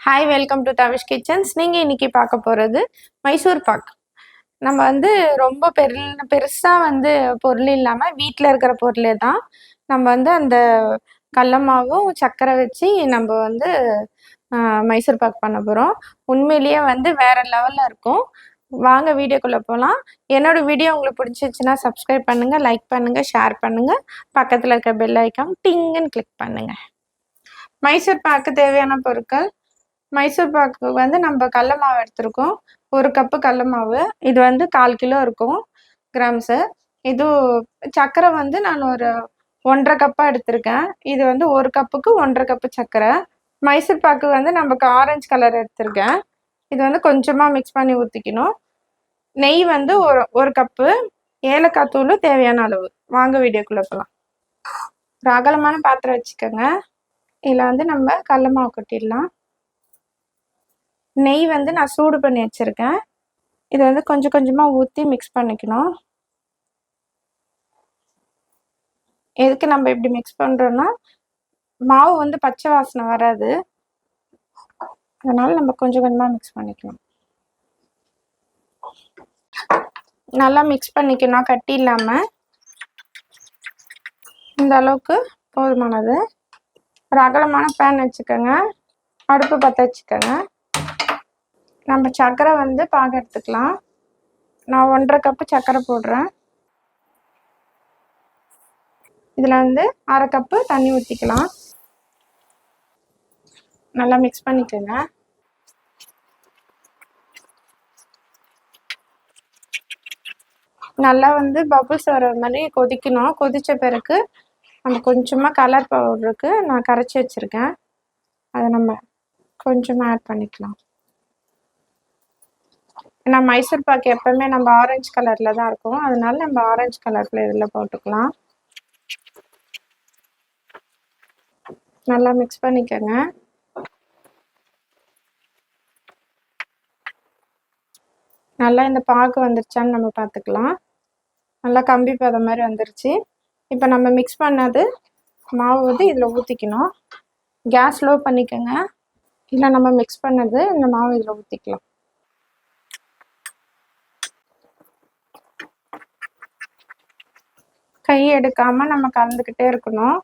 Hi welcome to Tavish kitchens நீங்கள் இன்றைக்கி பார்க்க போகிறது மைசூர் பாக் நம்ம வந்து ரொம்ப பெரு பெருசாக வந்து பொருள் இல்லாமல் வீட்டில் இருக்கிற பொருளே தான். நம்ம வந்து அந்த கடல சக்கரை சர்க்கரை வச்சு நம்ம வந்து மைசூர் பாக் பண்ண போகிறோம் உண்மையிலேயே வந்து வேறு லெவலில் இருக்கும். வாங்க வீடியோக்குள்ளே போகலாம் என்னோட வீடியோ உங்களுக்கு பிடிச்சிச்சுன்னா சப்ஸ்கிரைப் பண்ணுங்கள் லைக் பண்ணுங்கள் ஷேர் பண்ணுங்கள் பக்கத்தில் இருக்க பெல் ஐக்கான் டிங்குன்னு கிளிக் பண்ணுங்கள் மைசூர் பாக்கு தேவையான பொருட்கள் மைசூர் பாக்கு வந்து நம்ம கடல மாவு எடுத்திருக்கோம். ஒரு கப்பு கடல மாவு. இது வந்து கால் கிலோ இருக்கும். கிராம்ஸு இது சர்க்கரை வந்து நான் ஒரு ஒன்றரை கப்பாக எடுத்திருக்கேன். இது வந்து ஒரு கப்புக்கு ஒன்றரை கப்பு சர்க்கரை மைசூர் பாக்கு வந்து நமக்கு ஆரஞ்சு கலர் எடுத்திருக்கேன். இது வந்து கொஞ்சமாக மிக்ஸ் பண்ணி ஊற்றிக்கணும் நெய் வந்து ஒரு ஒரு கப்பு ஏலக்காய் தூள் தேவையான அளவு. வாங்க வீடியோக்குள்ளே போகலாம் ஒரு அகலமான பாத்திரம் வச்சுக்கோங்க. இதில் வந்து நம்ம கடல மாவு கொட்டிடலாம். நெய் வந்து நான் சூடு பண்ணி வச்சுருக்கேன். இதை வந்து கொஞ்சம் கொஞ்சமாக ஊற்றி மிக்ஸ் பண்ணிக்கணும். எதுக்கு நம்ம இப்படி மிக்ஸ் பண்ணுறோன்னா மாவு வந்து பச்சை வாசனை வராது. அதனால் நம்ம கொஞ்சம் கொஞ்சமாக மிக்ஸ் பண்ணிக்கணும் நல்லா மிக்ஸ் பண்ணிக்கணும் கட்டி இல்லாமல் இந்த அளவுக்கு போதுமானது. ஒரு அகலமான பேன் வச்சுக்கோங்க. அடுப்பு பற்ற வச்சுக்கோங்க. நம்ம சர்க்கரை வந்து பாக எடுத்துக்கலாம். நான் ஒன்றரை கப்பு சர்க்கரை போடுறேன். இதில் வந்து அரை கப்பு தண்ணி ஊற்றிக்கலாம் நல்லா மிக்ஸ் பண்ணிக்கோங்க. நல்லா வந்து பபுள்ஸ் வர மாதிரி கொதிக்கணும். கொதித்த பிறகு நம்ம கொஞ்சமாக கலர் பவுடருக்கு நான் கரைச்சி வச்சுருக்கேன். அதை நம்ம கொஞ்சமாக ஆட் பண்ணிக்கலாம். ஏன்னா மைசூர் பாக்கு எப்பவுமே நம்ம ஆரஞ்சு கலரில் தான் இருக்கும். அதனால நம்ம ஆரஞ்சு கலரில் இதில் போட்டுக்கலாம். நல்லா மிக்ஸ் பண்ணிக்கோங்க. நல்லா இந்த பாகு வந்துருச்சான்னு நம்ம பார்த்துக்கலாம் நல்லா கம்பி பதம் மாதிரி வந்துருச்சு. இப்போ நம்ம மிக்ஸ் பண்ணது மாவு வந்து இதில் ஊற்றிக்கணும் கேஸ் லோ பண்ணிக்கோங்க. இல்லை நம்ம மிக்ஸ் பண்ணது இந்த மாவு இதில் ஊற்றிக்கலாம் கை எடுக்காமல் நம்ம கலந்துக்கிட்டே இருக்கணும்.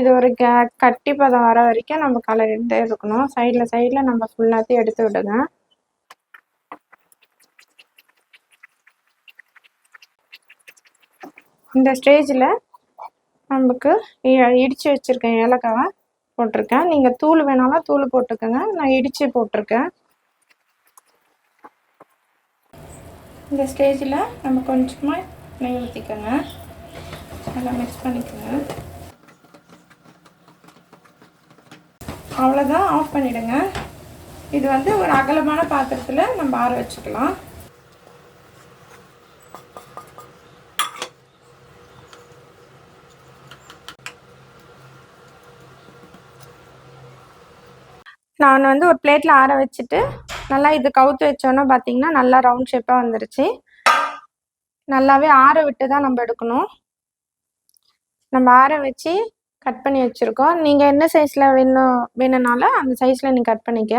இது ஒரு கே கட்டி பதம் வர வரைக்கும் நம்ம கலரிட்டே இருக்கணும். சைடில் சைடில் நம்ம ஃபுல்லாத்தையும் எடுத்து விடுங்க. இந்த ஸ்டேஜில் நமக்கு இடித்து வச்சுருக்கேன் ஏலக்காவை போட்டிருக்கேன். நீங்கள் தூள் வேணாலும் தூள் போட்டுக்கோங்க. நான் இடித்து போட்டிருக்கேன். இந்த ஸ்டேஜில் நம்ம கொஞ்சமாக நெய் ஊற்றிக்கோங்க நல்லா மிக்ஸ் பண்ணிக்கோங்க. அவ்வளோதான் ஆஃப் பண்ணிவிடுங்க இது வந்து ஒரு அகலமான பாத்திரத்தில் நம்ம ஆற வச்சுக்கலாம். நான் வந்து ஒரு பிளேட்டில் ஆற வச்சுட்டு நல்லா இது கவுத்து வச்சோன்னே பார்த்தீங்கன்னா நல்லா ரவுண்ட் ஷேப்பாக வந்துருச்சு. நல்லாவே ஆற விட்டு தான் நம்ம எடுக்கணும். நம்ம ஆற வச்சு கட் பண்ணி வச்சுருக்கோம். நீங்கள் என்ன சைஸில் வேணும் வேணும்னாலும் அந்த சைஸில் நீங்கள் கட் பண்ணிக்க.